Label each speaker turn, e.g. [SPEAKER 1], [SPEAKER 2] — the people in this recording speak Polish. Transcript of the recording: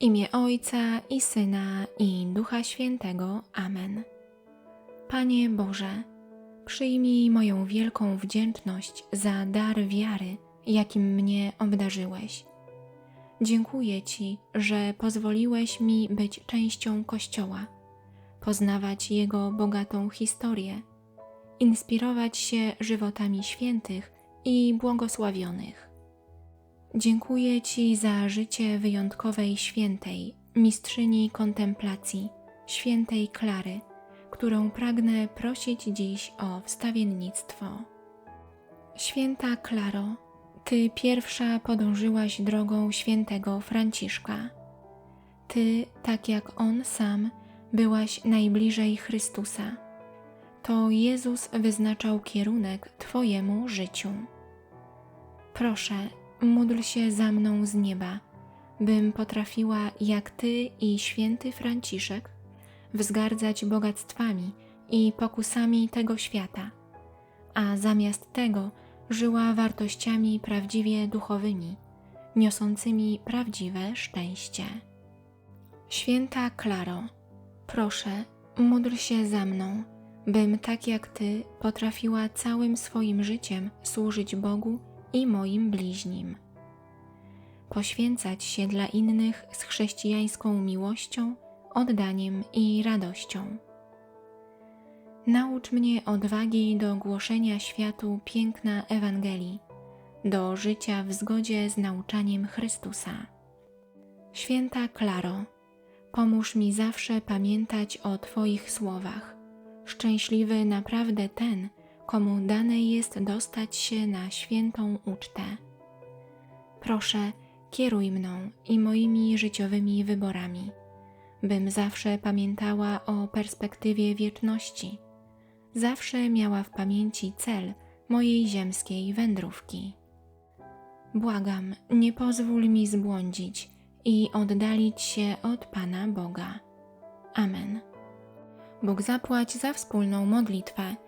[SPEAKER 1] imię Ojca i Syna i Ducha Świętego. Amen. Panie Boże, przyjmij moją wielką wdzięczność za dar wiary, jakim mnie obdarzyłeś. Dziękuję Ci, że pozwoliłeś mi być częścią Kościoła, poznawać jego bogatą historię, inspirować się żywotami świętych i błogosławionych. Dziękuję Ci za życie wyjątkowej świętej, mistrzyni kontemplacji, świętej Klary, którą pragnę prosić dziś o wstawiennictwo. Święta Klaro, Ty pierwsza podążyłaś drogą świętego Franciszka. Ty, tak jak on sam, byłaś najbliżej Chrystusa. To Jezus wyznaczał kierunek Twojemu życiu. Proszę, módl się za mną z nieba, bym potrafiła, jak Ty i święty Franciszek, wzgardzać bogactwami i pokusami tego świata, a zamiast tego żyła wartościami prawdziwie duchowymi, niosącymi prawdziwe szczęście. Święta Klaro, proszę, módl się za mną, bym tak jak Ty potrafiła całym swoim życiem służyć Bogu i moim bliźnim. Poświęcać się dla innych z chrześcijańską miłością, oddaniem i radością. Naucz mnie odwagi do głoszenia światu piękna Ewangelii, do życia w zgodzie z nauczaniem Chrystusa. Święta Klaro, pomóż mi zawsze pamiętać o Twoich słowach. Szczęśliwy naprawdę ten, komu dane jest dostać się na świętą ucztę. Proszę, kieruj mną i moimi życiowymi wyborami, bym zawsze pamiętała o perspektywie wieczności, zawsze miała w pamięci cel mojej ziemskiej wędrówki. Błagam, nie pozwól mi zbłądzić i oddalić się od Pana Boga. Amen. Bóg zapłać za wspólną modlitwę.